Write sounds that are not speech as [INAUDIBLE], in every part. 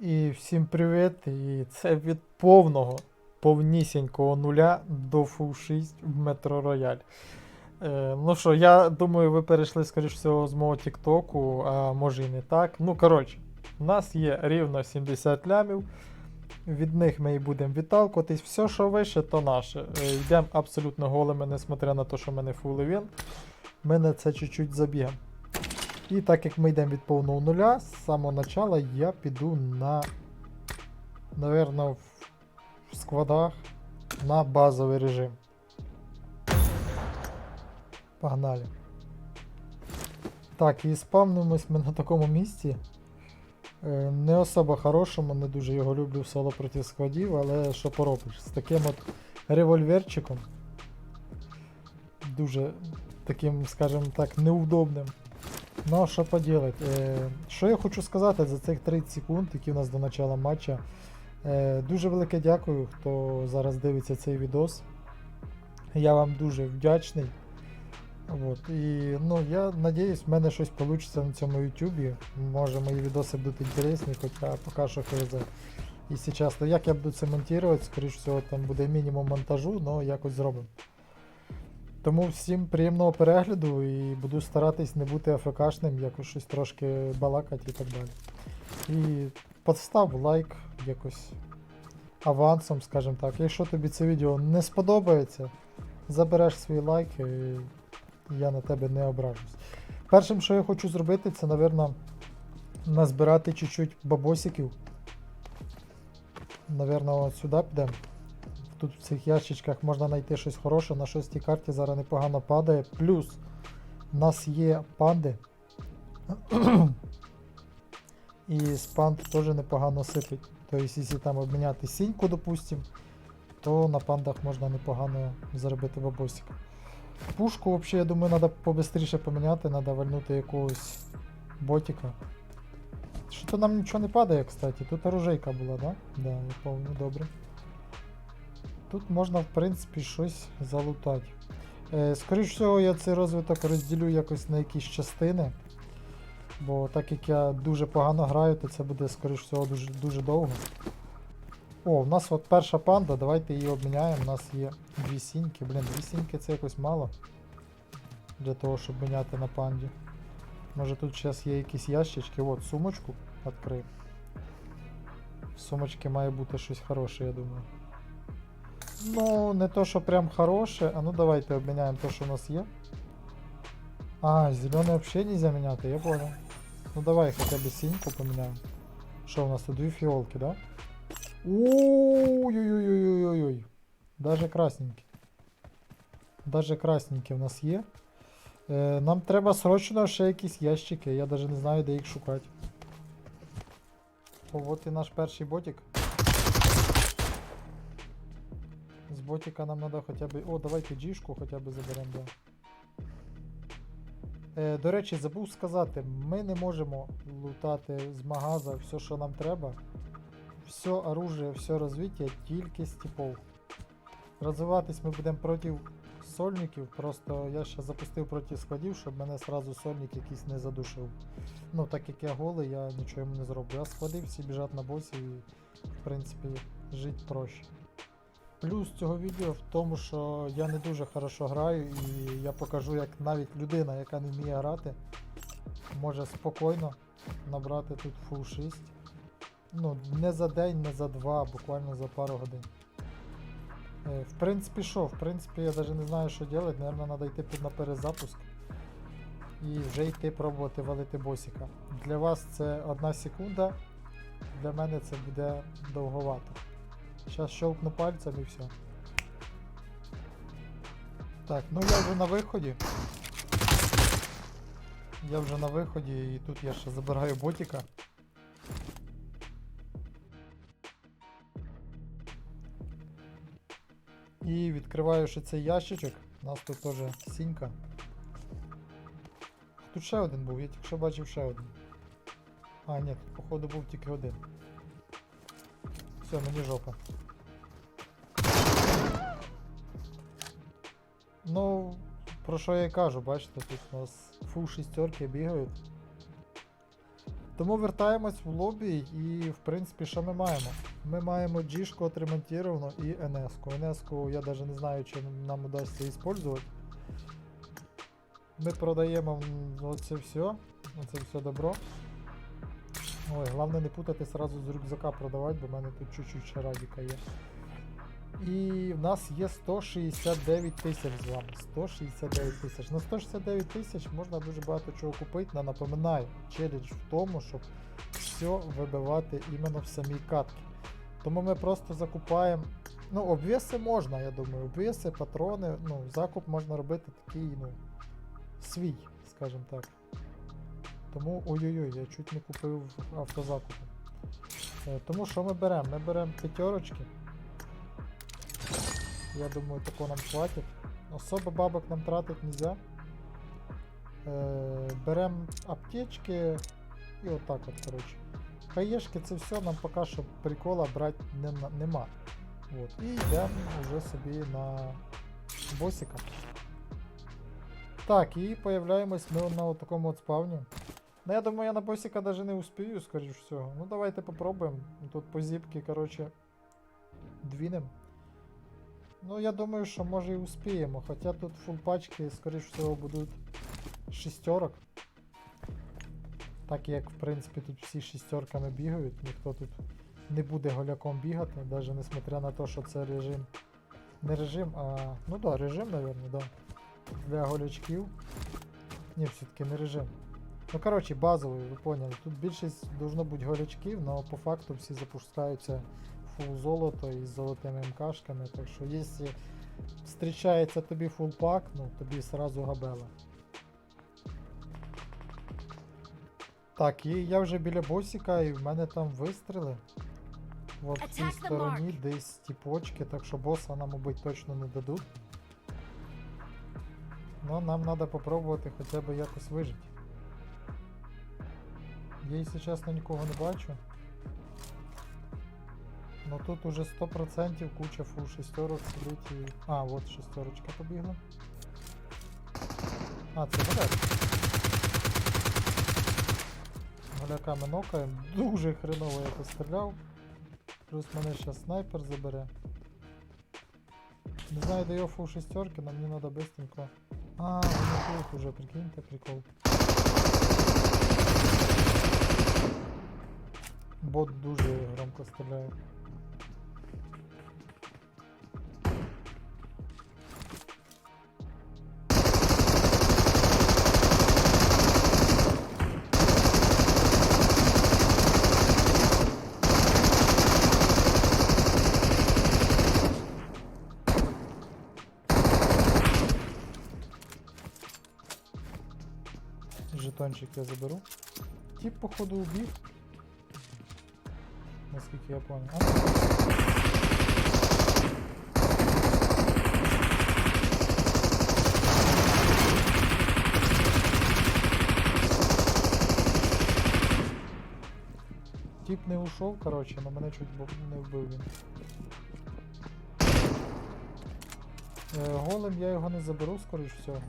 І всім привіт! І це від повного, повнісінького нуля до Full 6 в Metro Royale. Е, ну що, я думаю, ви перейшли, скоріш всього, з мого Тіктоку, а може і не так. Ну, коротше, у нас є рівно 70 лямів. Від них ми і будемо відталкуватись. Все, що вище, то наше. Е, йдемо абсолютно голими, несмотря на те, що в мене фул івент. Ми на це чуть-чуть забігаємо. І так як ми йдемо від повного нуля, з самого начала я піду на, наверно, в, в складах на базовий режим. Погнали. Так, і спавнимось ми на такому місці. Е, Не особо хорошому, не дуже його люблю в соло проти складів, але що поробиш? З таким от револьверчиком. Дуже таким, скажімо так, неудобним. Ну, що поділать? Е, що я хочу сказати за цих 30 секунд, які у нас до начала матча. Е, дуже велике дякую, хто зараз дивиться цей відос. Я вам дуже вдячний. От, і ну, я надіюсь, в мене щось вийде на цьому YouTube. Може мої відоси будуть інтересні, хоча поки що хз. І зараз, як я буду це монтувати, скоріш всього, там буде мінімум монтажу, але якось зробимо. Тому всім приємного перегляду і буду старатись не бути АФКшним, якось щось трошки балакати і так далі. І постав лайк якось авансом, скажімо так. Якщо тобі це відео не сподобається, забереш свій лайк і я на тебе не ображусь. Першим, що я хочу зробити, це, напевно, назбирати чуть-чуть бабосиків. Наверно, от сюди підемо. Тут в цих ящичках можна знайти щось хороше, на шостій карті зараз непогано падає. Плюс у нас є панди. [CLEARS THROAT] І з панд теж непогано сипить. Тобто, якщо там обміняти сіньку, допустим, то на пандах можна непогано заробити бабосик. Пушку взагалі, я думаю, треба побистріше поміняти, треба вальнути якогось ботика. Що то нам нічого не падає, кстати. Тут оружейка була, да? Да, я пам'ятаю, добре. Тут можна, в принципі, щось залутати. Е, скоріш всього, я цей розвиток розділю якось на якісь частини. Бо так як я дуже погано граю, то це буде, скоріш всього, дуже, дуже довго. О, в нас от перша панда, давайте її обміняємо. У нас є дві сіньки. Блін, дві сіньки це якось мало. Для того, щоб міняти на панді. Може тут зараз є якісь ящички. От, сумочку відкрив. В сумочці має бути щось хороше, я думаю. Ну, не то, що прям хороше. А ну давайте обміняємо те, що у нас є. А, зеленый взагалі нельзя міняти, я понял. Ну давай хоча б синьку поміняємо. Що у нас тут дві фіолки, да? Ой-ой-ой-ой-ой-ой. Даже красненькі. Даже красненькі в нас є. Е, нам треба срочно ще якісь ящики, я навіть не знаю, де їх шукати. О, от і наш перший ботик. Ботика нам треба хоча б. О, давайте джішку хоча б заберемо, да. Е, до речі, забув сказати, ми не можемо лутати з магаза все, що нам треба. Все оружие, все розвиття тільки з типов. Розвиватись ми будемо проти сольників, просто я ще запустив проти складів, щоб мене сразу сольник якийсь не задушив. Ну, так як я голий, я нічого йому не зроблю. А склади всі біжать на босі і, в принципі, жити проще. Плюс цього відео в тому, що я не дуже хорошо граю, і я покажу, як навіть людина, яка не вміє грати, може спокійно набрати тут full 6. Ну, не за день, не за два, буквально за пару годин. Е, В принципі, що? В принципі, я навіть не знаю, що робити. Наверно, треба йти на перезапуск. І вже йти пробувати валити босика. Для вас це одна секунда, для мене це буде довговато. Сейчас щелкну пальцем і все. Так, ну я вже на виході. Я вже на виході і тут я ще забираю ботика. І відкриваю ще цей ящичок. У нас тут теж сінька. Тут ще один був, я тільки що бачив ще один. А, ні, походу був тільки один. Все, мені жопа. Ну, про що я і кажу, бачите, тут у нас фул шістерки бігають. Тому вертаємось в лобі і, в принципі, що ми маємо? Ми маємо джішку отремонтовану і НС-ку. НС-ку я навіть не знаю, чи нам удасться використовувати. Ми продаємо оце все. Оце все добро. Ой, головне не путати сразу з рюкзака продавати, бо в мене тут чуть-чуть ще радіка є. І в нас є 169 тисяч з вами. 169 тисяч. На 169 тисяч можна дуже багато чого купити. Но напоминаю, челендж в тому, щоб все вибивати іменно в самій катки. Тому ми просто закупаємо. Ну, обвеси можна, я думаю. Обвеси, патрони, ну, закуп можна робити такий, ну, свій, скажімо так. Тому ой-ой-ой, я чуть не купив автозакупи. Е, Тому що ми беремо? Ми беремо п'ятерочки. Я думаю, тако нам хватить. Особо бабок нам тратить нельзя. Е, беремо аптечки і отак от, коротше. Хаєшки це все нам поки що прикола брати не, нема. От. І йдемо вже собі на босика. Так, і появляємось ми на такому от спавні. Ну, я думаю, я на босика даже не успію, скоріш всього. Ну, давайте попробуємо. Тут по зіпки, коротше, двінем. Ну, я думаю, що може і успіємо. Хоча тут фул пачки, скоріш всього, будуть шістерок. Так як, в принципі, тут всі шістерками бігають, ніхто тут не буде голяком бігати, навіть несмотря на те, що це режим. Не режим, а. Ну да, режим, напевно, да. Для голячків. Ні, все-таки не режим. Ну, коротше, базовий, ви поняли. Тут більшість должно бути голячків, але по факту всі запускаються фул золото із золотими МКшками. Так що, якщо зустрічається тобі фул пак, ну тобі сразу габела. Так, і я вже біля босіка, і в мене там вистріли. От в цій стороні десь тіпочки, так що боса нам, мабуть, точно не дадуть. Ну, нам треба попробувати хоча б якось вижити. Я, якщо чесно, нікого не бачу. Ну тут уже 100% куча фул шестерок сидить і... А, от шестерочка побігла. А, це голяк. Голяками нокаємо. Дуже хреново я постріляв. Плюс мене зараз снайпер забере. Не знаю, де його фул шестерки, но мені треба быстренько. А, вони тут уже, прикиньте, прикол. Бот дуже громко стріляє. Жетончик я заберу. Тип, походу, убив. Наскільки я понял. Тип не ушов, короче, но мене чуть не вбив він. Е, голим я його не заберу, скоріш всього.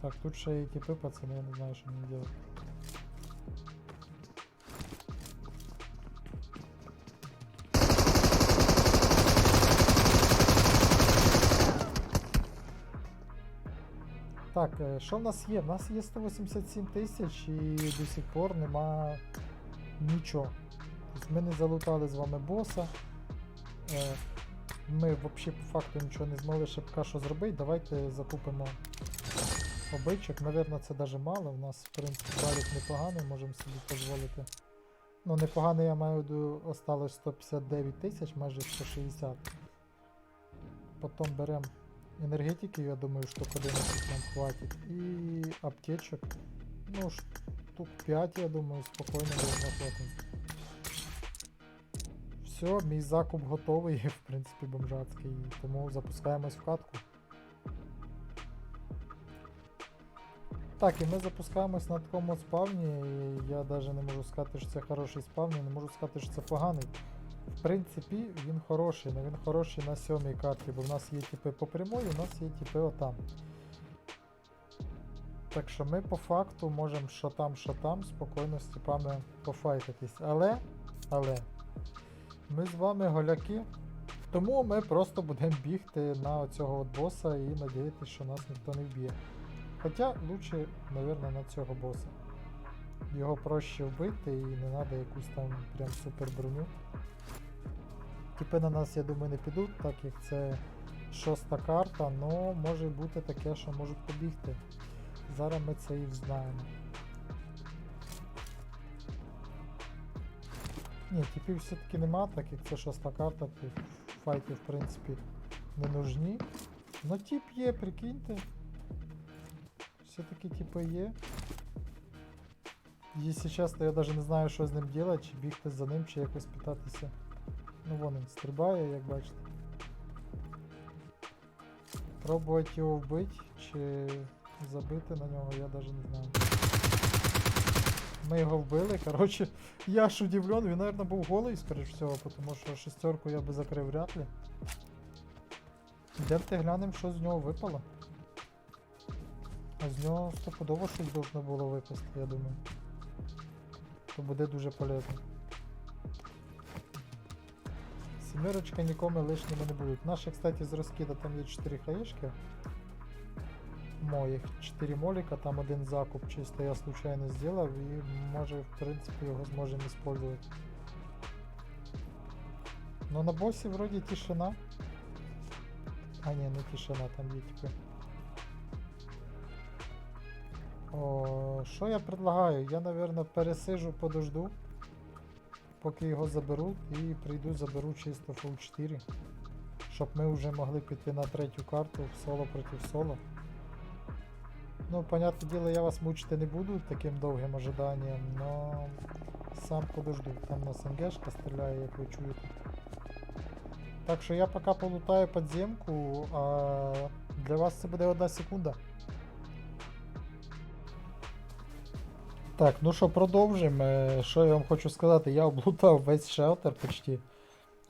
Так, тут ще є типи, пацани, я не знаю, що мені делать. Так, е, що в нас є? В нас є 187 тисяч і до сих пор нема нічого. Тобто ми не залутали з вами боса. Е, Ми взагалі по факту нічого не змогли ще поки зробити. Давайте закупимо обичок. Навірно, це навіть мало. У нас, в принципі, балік непоганий, можемо собі дозволити. Ну, непоганий, я маю виду, осталось 159 тисяч, майже 160. Потім беремо енергетики, я думаю, штук 11 нам хватить. І аптечок. Ну, штук 5, я думаю, спокійно должно хватить. Все, мій закуп готовий, [LAUGHS] в принципі, бомжацький, тому запускаємось в катку. Так, і ми запускаємось на такому спавні. Я навіть не можу сказати, що це хороший спавн, не можу сказати, що це поганий. В принципі, він хороший, але він хороший на сьомій карті, бо в нас є типи по прямої, у нас є типи отам. Так що ми по факту можемо що там, що там, спокійно з типами пофайтитись. Але, але, ми з вами голяки. Тому ми просто будемо бігти на цього от боса і надіятися, що нас ніхто не вб'є. Хоча лучше, мабуть, на цього боса. Його проще вбити і не треба якусь там прям супер броню. Типи на нас, я думаю, не підуть, так як це шоста карта, але може бути таке, що можуть побігти. Зараз ми це і взнаємо. Ні, типів все-таки нема, так як це шоста карта, то файти в принципі не нужні. Но тип є, прикиньте. Все-таки типи є. Якщо чесно, я навіть не знаю, що з ним робити, чи бігти за ним, чи якось питатися. Ну вон він стрибає, як бачите. Пробувати його вбити, чи забити на нього, я навіть не знаю. Ми його вбили, коротше, я ж удивлен, він, мабуть, був голий, скоріш всього, тому що шестерку я би закрив вряд ли. Йдемте глянемо, що з нього випало. А з нього стопудово щось должно було випасти, я думаю. То буде дуже полезно. Сімерочка нікому лишніми не будуть. Наші, кстати, з розкида там є 4 хаєшки. Моїх 4 моліка, там один закуп чисто я случайно зробив і може в принципі його зможемо использовать. Ну на босі вроді тишина. А ні, не тишина, там є типи. Що я предлагаю? Я, наверное, пересижу, подожду, поки його заберуть, і прийду, заберу чисто full 4. Щоб ми вже могли піти на третю карту в соло проти соло. Ну, понятне діло, я вас мучити не буду таким довгим ожиданням, но сам подожду. Там на СНГшка стріляє, як ви чуєте. Так що я поки полутаю подземку, а для вас це буде одна секунда. Так, ну що, продовжимо. Е, Що я вам хочу сказати, я облутав весь шелтер почти.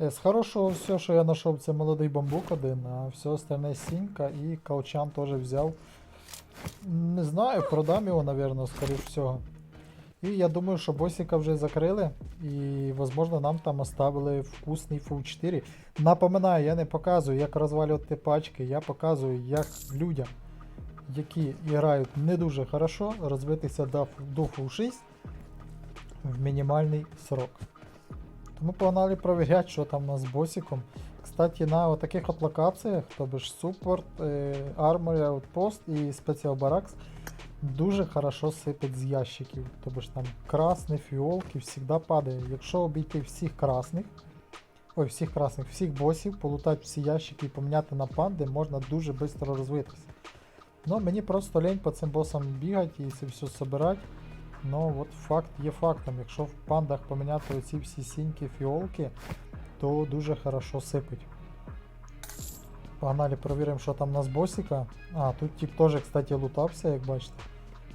Е, З хорошого все, що я знайшов, це молодий бамбук один, а все остальне сінька і калчан теж взяв. Не знаю, продам його, напевно, скоріш всього. І я думаю, що босика вже закрили. І, можливо, нам там оставили вкусний фул 4. Напоминаю, я не показую, як розвалювати пачки, я показую, як людям, які грають не дуже хорошо, розвитися до, фул 6 в мінімальний срок. Тому погнали провіряти, що там у нас з босиком. Кстати, на таких от локаціях, тобто Support, е, Armory Outpost і Special Barracks, дуже хорошо сипить з ящиків. Тобто там красні фіолки завжди падає. Якщо обійти всіх красних, ой, всіх красних, всіх босів, полутати всі ящики і поміняти на панди, можна дуже швидко розвитися. Ну, мені просто лень по цим босам бігати і це все собирати. Ну, от факт є фактом. Якщо в пандах поміняти оці всі сіньки, фіолки, то дуже хорошо сипить. Погнали, перевіримо, що там у нас босика. А, тут тип теж, кстати, лутався, як бачите.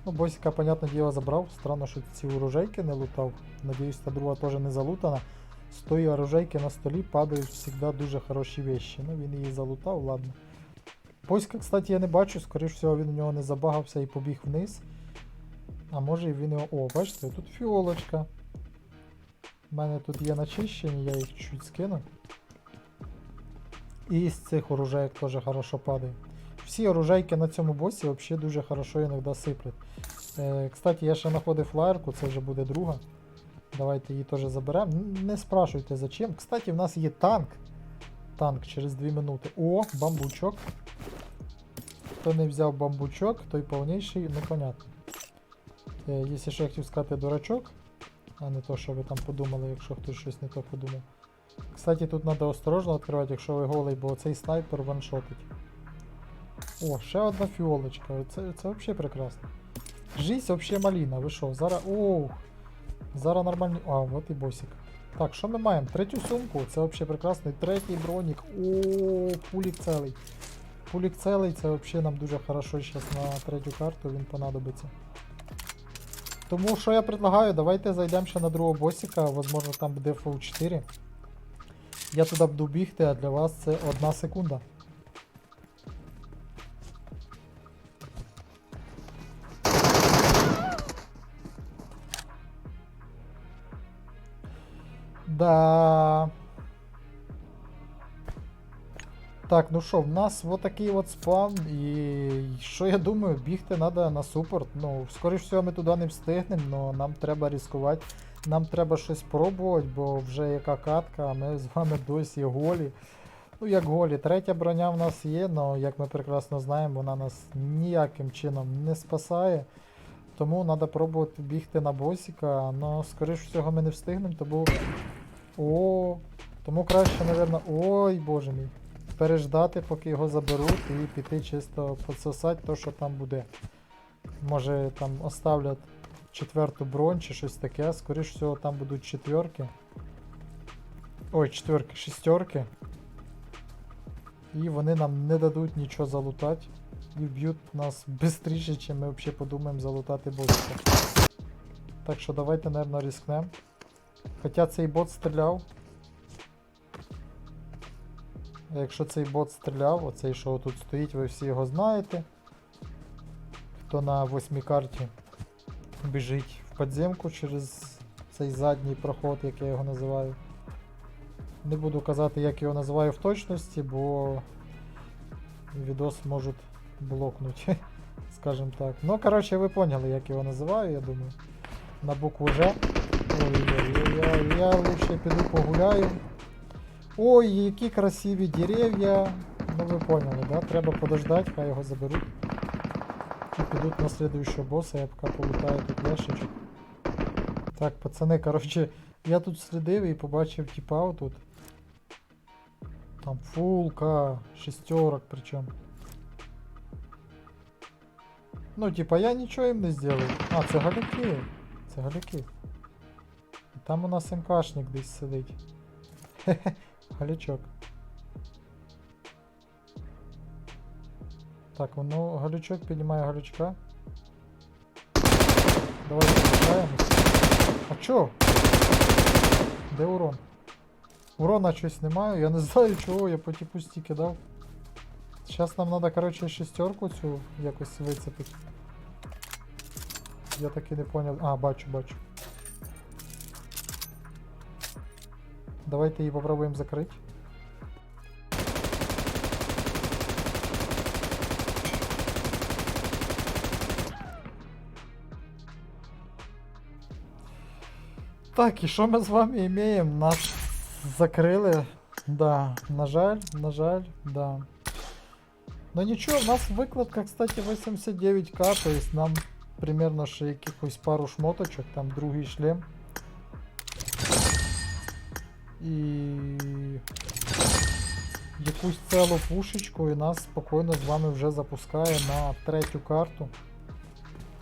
Ну, босика, понятне діло, забрав. Странно, що ці оружейки не лутав. Надіюсь, та друга теж не залутана. З тої оружейки на столі падають завжди дуже хороші вещі. Ну, він її залутав, ладно. Боська, кстати, я не бачу, скоріш всього, він у нього не забагався і побіг вниз. А може і він його. О, бачите, тут фіолочка. У мене тут є начищені, я їх чуть скину. І з цих оружейок теж хорошо падає. Всі оружейки на цьому босі взагалі дуже хорошо іноді сиплять. Е, кстати, я ще знаходив флаєрку, це вже буде друга. Давайте її теж заберемо. Не спрашуйте зачем. Кстати, в нас є танк. Танк через 2 минути. О, бамбучок. Хто не взяв бамбучок, той повніший, непонятно. Е, якщо ще я хотів сказати дурачок, а не то, що ви там подумали, якщо хтось щось не то подумав. Кстати, тут треба осторожно відкривати, якщо ви голий, бо цей снайпер ваншотить. О, ще одна фіолочка. Це, це взагалі прекрасно. Жизнь взагалі маліна. Ви що? Зараз. Оу. Зараз нормальний. А, от і босик. Так, що ми маємо? Третю сумку, це взагалі прекрасно. Третій бронік. О, пулік целий. Пулик целий, це взагалі нам дуже хорошо сейчас на третю карту, він понадобиться. Тому що я предлагаю, давайте зайдемо ще на другого босіка, возможно там буде фул 4. Я туди буду бігти, а для вас це одна секунда. Да. Так, ну що, в нас вот такий от спам, і що я думаю, бігти треба на супорт. Ну, скоріш всього, ми туди не встигнемо, але нам треба ризикувати. Нам треба щось пробувати, бо вже яка катка, а ми з вами досі голі. Ну, як голі, третя броня в нас є, але як ми прекрасно знаємо, вона нас ніяким чином не спасає. Тому треба пробувати бігти на босіка, але скоріш всього ми не встигнемо, тому. О, тому краще, напевно, ой, боже мій. Переждати, поки його заберуть, і піти чисто підсосати то, що там буде. Може там оставлять четверту бронь чи щось таке. Скоріш всього там будуть четверки. Ой, четверки, шістерки. І вони нам не дадуть нічого залутати. І вб'ють нас швидше, чим ми взагалі подумаємо залутати босика. Так що давайте, напевно, рискнемо. Хоча цей бот стріляв. Якщо цей бот стріляв, оцей, що тут стоїть, ви всі його знаєте. Хто на восьмій карті біжить в підземку через цей задній проход, як я його називаю. Не буду казати, як його називаю в точності, бо відос можуть блокнути, [LAUGHS] скажімо так. Ну, коротше, ви поняли, як його називаю, я думаю. На букву Ж. Ой-ой-ой, я лучше піду погуляю. Ой, які красиві дерев'я. Ну ви поняли, да? Треба подождати, хай його заберуть. І підуть на следующего босса, я поки полутаю тут ящичок. Так, пацани, коротше, я тут слідив і побачив типа отут. Там фулка, шестерок причем. Ну, типа, я нічого їм не зробив. А, це галяки. Це галяки. І Там у нас МКшник десь сидить. Хе-хе, галячок. Так, воно галючок піднімає галючка. Давайте почаємось. А чо? Де урон? Урона щось немає, я не знаю чого, я по типу стільки дав. Зараз нам треба, коротше, шестерку цю якось вицепити. Я так і не поняв. А, бачу, бачу. Давайте її попробуємо закрити. Так, і що ми з вами маємо? Нас закрили. Да, на жаль, на жаль, да. Ну нічого, у нас викладка, кстати, 89к, то есть нам примерно ще якихось пару шмоточок, там другий шлем. І якусь цілу пушечку і нас спокійно з вами вже запускає на третю карту.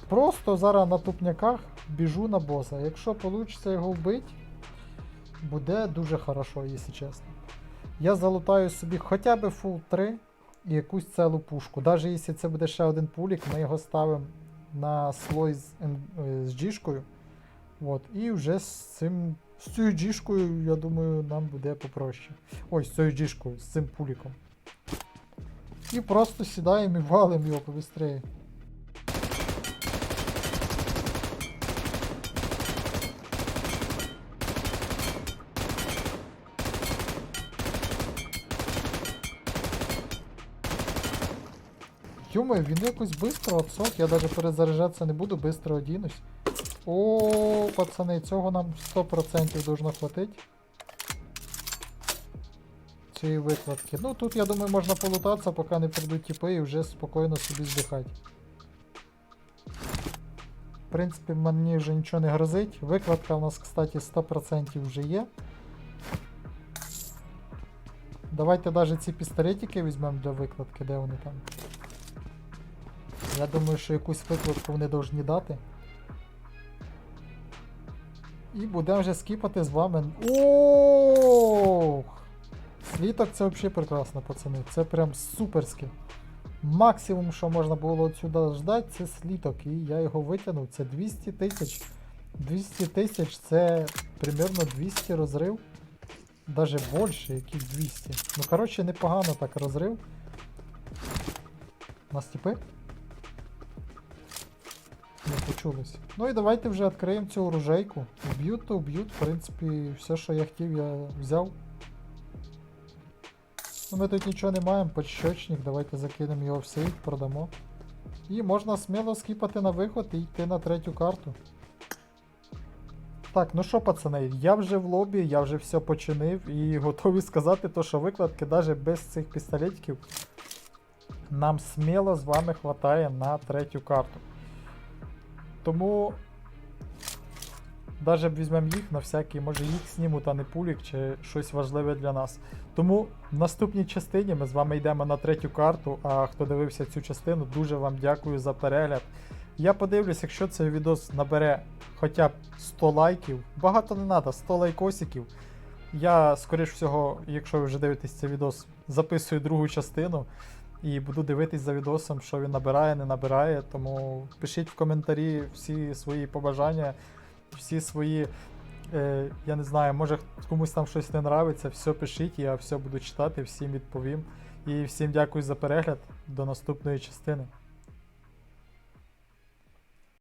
Просто зараз на тупняках біжу на боса. Якщо вийде його вбити, буде дуже хорошо, якщо чесно. Я залутаю собі хоча б фул 3 і якусь цілу пушку. Навіть якщо це буде ще один пулік, ми його ставимо на слой з, М- е, з джішкою. От, і вже з цим. З цією джішкою, я думаю, нам буде попроще. Ой, з цією джішкою, з цим пуліком. І просто сідаємо і валимо його побыстрее. Думаю, він якось швидко отсок, я навіть перезаряджатися не буду, швидко одінусь. О, пацани, цього нам 100% должно хватить. Цієї викладки. Ну тут, я думаю, можна полутатися, поки не прийдуть тіпи і вже спокійно собі здихати. В принципі, мені вже нічого не грозить. Викладка у нас, кстати, 100% вже є. Давайте навіть ці пістолетики візьмемо для викладки, де вони там. Я думаю, що якусь викладку вони повинні дати. І будемо вже скіпати з вами. Ох! Сліток це взагалі прекрасно, пацани. Це прям суперське. Максимум, що можна було отсюди ждати, це сліток. І я його витягнув. Це 200 тисяч. 200 тисяч це примерно 200 розрив. Даже більше, яких 200. Ну, коротше, непогано так розрив. У нас? Не почулось. Ну і давайте вже відкриємо цю оружейку. Вб'ють, то вб'ють. В принципі, все, що я хотів, я взяв. Ну, ми тут нічого не маємо, подщочник, давайте закинемо його в сейф, продамо. І можна сміло скіпати на виход і йти на третю карту. Так, ну що, пацани, я вже в лобі, я вже все починив і готовий сказати, то, що викладки навіть без цих пістолетиків нам сміло з вами хватає на третю карту. Тому навіть візьмемо їх на всякий, може їх знімуть, а не пулік чи щось важливе для нас. Тому в наступній частині ми з вами йдемо на третю карту. А хто дивився цю частину, дуже вам дякую за перегляд. Я подивлюсь, якщо цей відос набере хоча б 100 лайків, багато не треба, 100 лайкосиків. Я, скоріш всього, якщо ви вже дивитесь цей відос, записую другу частину і буду дивитись за відосом, що він набирає, не набирає. Тому пишіть в коментарі всі свої побажання, всі свої. Е, я не знаю, може комусь там щось не нравиться, все пишіть, я все буду читати, всім відповім. І всім дякую за перегляд. До наступної частини.